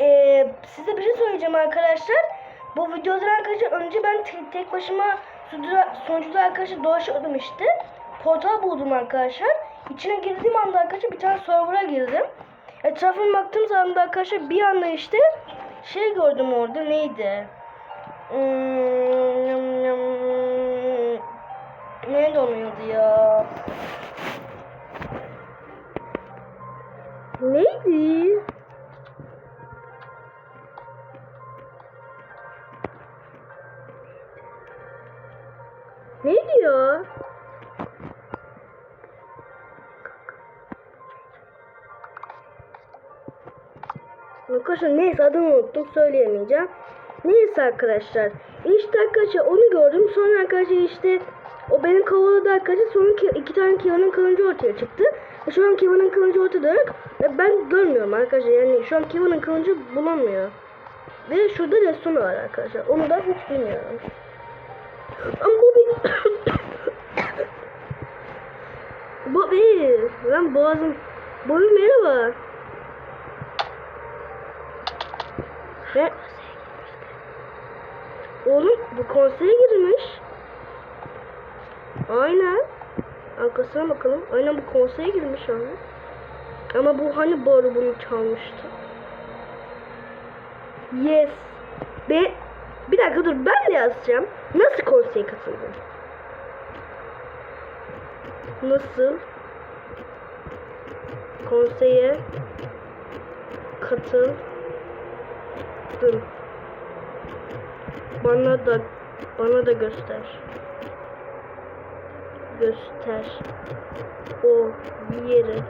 e, size bir şey söyleyeceğim arkadaşlar. Bu videodan arkadaşlar önce ben te- tek başıma sunucuda arkadaşlar dolaşıyordum işte. Portal buldum arkadaşlar. İçine girdiğim anda arkadaşlar bir tane server'a girdim. Etrafıma baktığım zaman da arkadaşlar bir anda işte şey gördüm orada neydi? Hmm, ne donuyordu ya? Neydi? Ne diyor? Arkadaşlar neyse adını unuttum söyleyemeyeceğim. Neyse arkadaşlar. İşte arkadaşlar onu gördüm. Sonra arkadaşlar işte o benim kovaladı arkadaşlar. Sonra ki- iki tane Kiva'nın kılıcı ortaya çıktı. Şu an Kiva'nın kılıcı ortada. Ve ben görmüyorum arkadaşlar. Yani şu an Kiva'nın kılıcı bulamıyor. Ve şurada restoran var arkadaşlar. Onu da hiç bilmiyorum. Ama bu bir... bir... Lan boğazım... Boyu merhaba. Ne? Oğlum bu konseye girmiş. Aynen. Arkasına bakalım. Aynen bu konseye girmiş abi. Ama bu hani boru bunu çalmıştı. Yes. Be bir dakika dur ben de yazacağım. Nasıl konseye katıldın? Nasıl konseye katıldın? Bana da bana da göster. Göster. O yeri.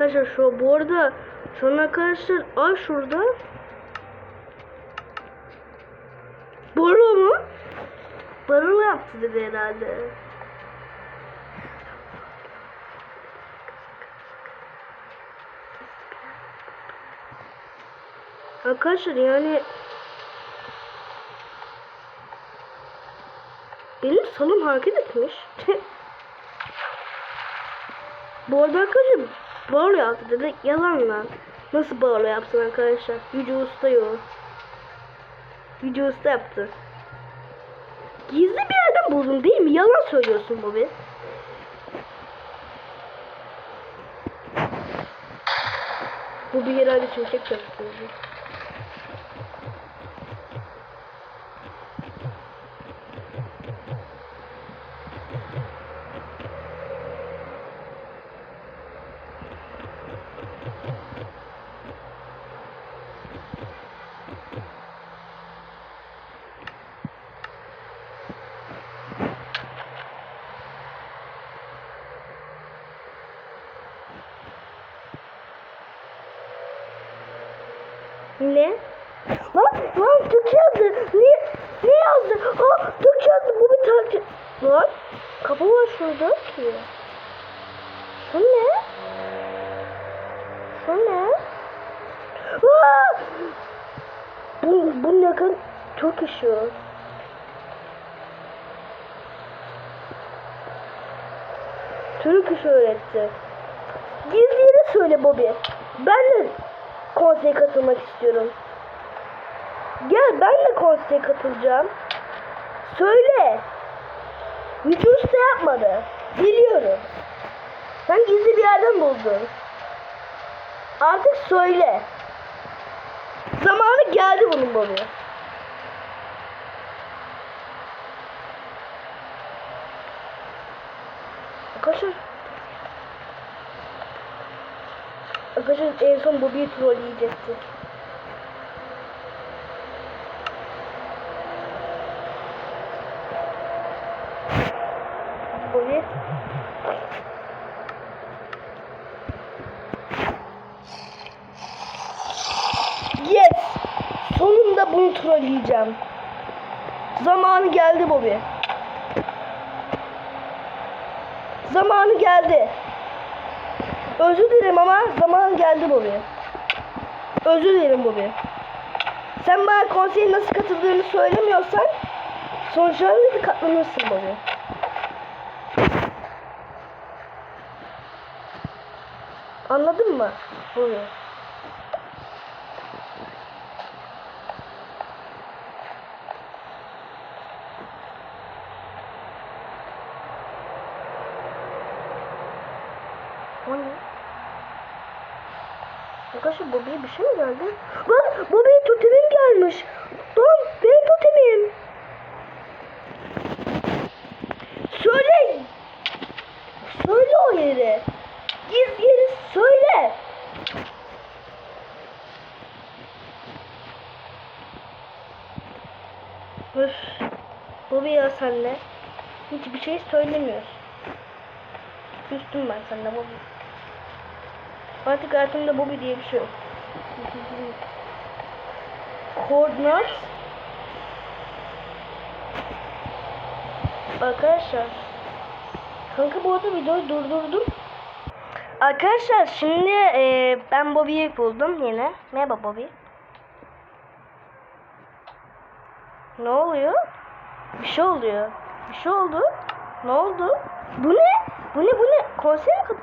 Arkadaşlar şu bu arada şu an arkadaşlar ay şurada Boru mu? Boru yaptı dedi herhalde. Arkadaşlar yani benim salım hareket etmiş. Bu arada arkadaşlar Bağlı yaptı dedi. Yalan lan. Nasıl bağlı yapsın arkadaşlar? Yüce Usta yok. Yüce Usta yaptı. Gizli bir yerden buldun değil mi? Yalan söylüyorsun Bobby. Bu bir herhalde şimşek çalıştırıcı. Ne? Lan lan Türk yazdı. Ne? Ne yazdı? Ha Türk yazdı. Bu bir Türk. Lan kapı var şurada ki. Şu ne? Şu ne? Aa! Bu, bu ne kadar çok işiyor. Türk iş öğretti. Gizli yeri söyle Bobby. Ben de konseye katılmak istiyorum. Gel ben de konseye katılacağım. Söyle. Yüce Usta yapmadı. Biliyorum. Sen gizli bir yerden buldun. Artık söyle. Zamanı geldi bunun Bobby. Arkadaşlar Arkadaşlar en son Bobby'yi trolleyecekti. Bobby. Yes! Sonunda bunu trolleyeceğim. Zamanı geldi Bobby. Zamanı geldi. Özür dilerim ama zaman geldi Bobby. Özür dilerim Bobby. Sen bana konseye nasıl katıldığını söylemiyorsan sonuçlarına da katlanırsın Bobby. Anladın mı? Bobby. O ne? Arkadaşlar Bobby'ye bir şey mi geldi? Bak Bobby'ye totemim gelmiş. Lan benim totemim. Söyle. Söyle o yeri. Giz yeri söyle. Öf. Bobby ya senle. Hiçbir şey söylemiyorsun. Küstüm ben seninle Bobby. Artık hayatımda Bobby diye bir şey yok. Koordinat. Arkadaşlar. Kanka bu arada videoyu durdurdum. Arkadaşlar şimdi e, ben Bobby'yi buldum yine. Merhaba Bobby. Ne oluyor? Bir şey oluyor. Bir şey oldu. Ne oldu? Bu ne? Bu ne bu ne? Konser mi?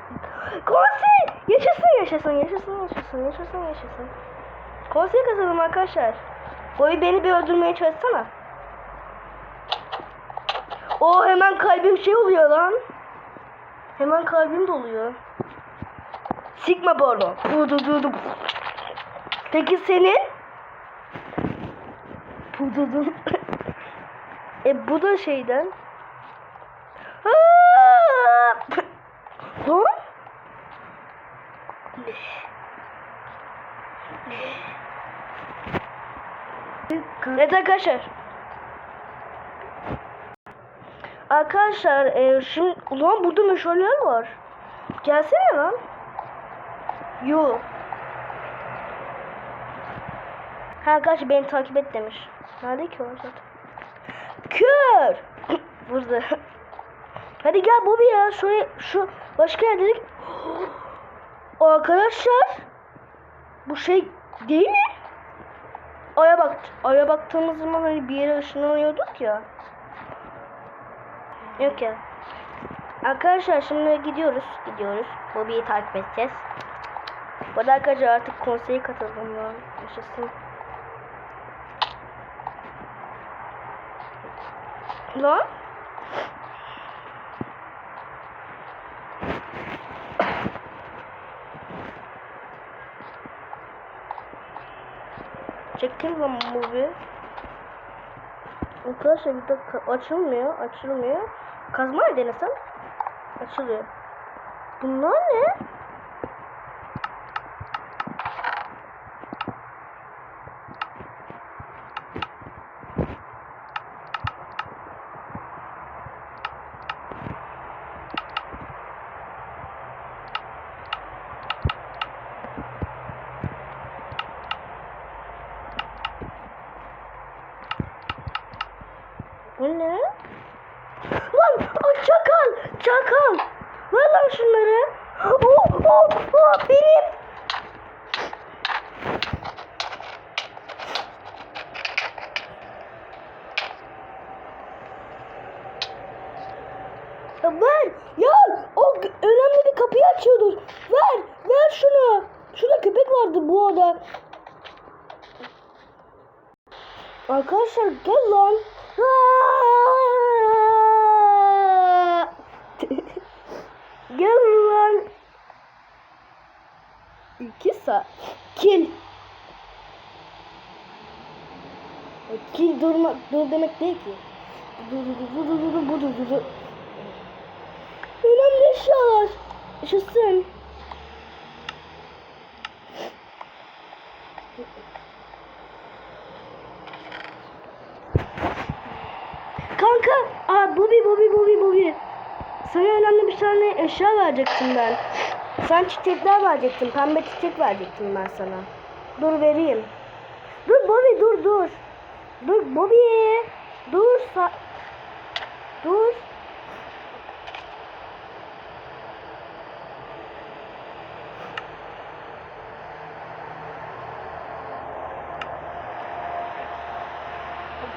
Konser! Yaşasın yaşasın yaşasın yaşasın yaşasın yaşasın. Konser kazandım arkadaşlar. Boyu beni bir öldürmeye çalışsana. O hemen kalbim şey oluyor lan. Hemen kalbim doluyor. Sigma dudu. Peki senin? Budu dudu. e bu da şeyden. Lan? Evet arkadaşlar. Arkadaşlar e, şimdi ulan burada meşaleler var. Gelsene lan. Yo. Ha arkadaşlar beni takip et demiş. Nerede ki o zaten? Kör. burada. Hadi gel Bobby ya. Şuraya şu başka yer dedik. Arkadaşlar. Bu şey değil mi? Aya bak. Aya baktığımız zaman hani bir yere ışınlanıyorduk ya. Yok ya. Arkadaşlar şimdi gidiyoruz. Gidiyoruz. Bobby'yi takip edeceğiz. Bu arada arkadaşlar artık konseye katıldım ya. Yaşasın. Lan? Çektim lan Bobby. Arkadaşlar bir dakika açılmıyor, açılmıyor. Kazmayı denesem açılıyor. Bunlar ne? Bu ne? Lan o çakal, çakal. Ver lan şunları. Oh, oh, oh, benim. Ver, ya o önemli bir kapıyı açıyordur. Ver, ver şunu. Şurada köpek vardı bu oda. Arkadaşlar gel lan. Gel lan. İki saat. Kil. E, Kil durma, dur demek değil ki. Dur dur dur dur dur dur dur. Önemli şeyler. Yaşasın. Verecektim ben. Sen çiçekler verecektin. Pembe çiçek verecektim ben sana. Dur vereyim. Dur Bobby dur dur. Dur Bobby. Dur sa Dur.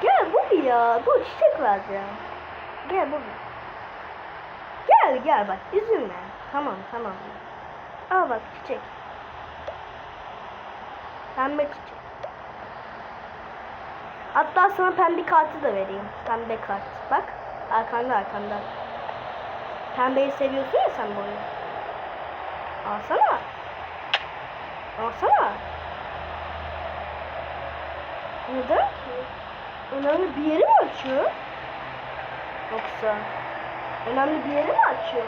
Gel bir ya. Dur çiçek ver ya. Gel bir. Gel gel bak üzülme. Tamam tamam. Al bak çiçek. Pembe çiçek. Hatta sana pembe kartı da vereyim. Pembe kart. Bak. Arkanda arkanda. Pembeyi seviyorsun ya sen bu oyunu. Alsana. Alsana. Neden ki? Önemli bir yeri mi açıyor? Yoksa önemli bir yeri mi açıyor?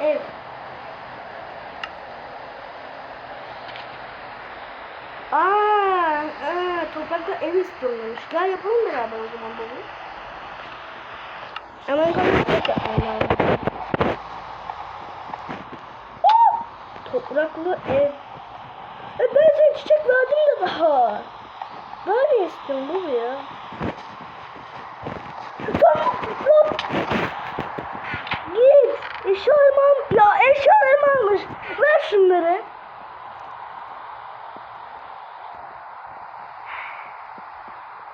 Ev. Aa, aa, toprakla ev istiyormuş. Gel yapalım beraber o zaman bunu. Hemen konuşacak yapmam lazım. Topraklı ev. E ben sana çiçek verdim de daha. Daha ne istiyorsun bu ya? Tamam, tamam. Eşyalarımı al. Ya eşyalarımı almış. Ver şunları.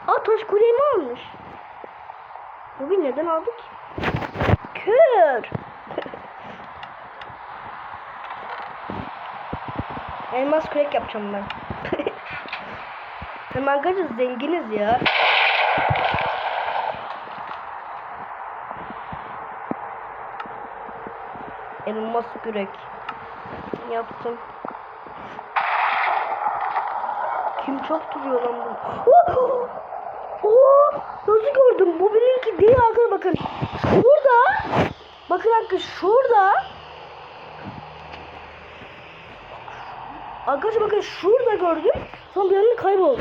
Aa taş kulemi almış. Bu bir neden aldı ki? Kör. Elmas kürek yapacağım ben. Hem arkadaşlar zenginiz ya. Elmas kürek. Yaptım. Kim çok duruyor lan bu? Oh! Nasıl gördüm? Bu benimki değil arkadaşlar bakın. Şurada. Bakın arkadaşlar şurada. Arkadaşlar bakın şurada gördüm. Sonra bir anda kayboldu.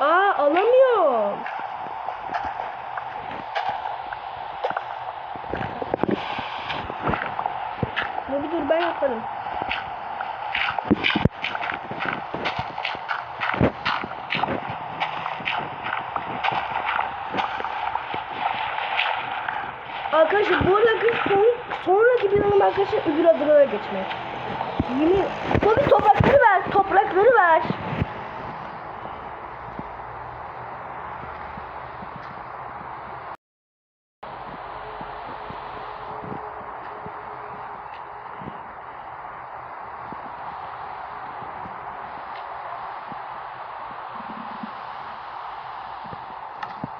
Aa alamıyorum. Bu bir dur ben yaparım. Arkadaşlar bu arada son, sonraki planım arkadaşlar öbür adalara geçmek. Yemin Tabii toprakları ver, toprakları ver.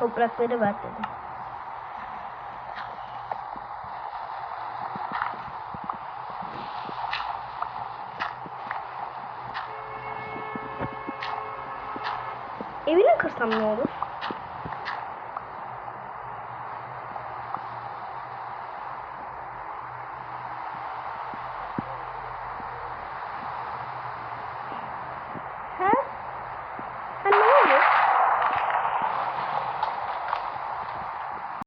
Toprakları ver dedim. Evini kırsam ne olur?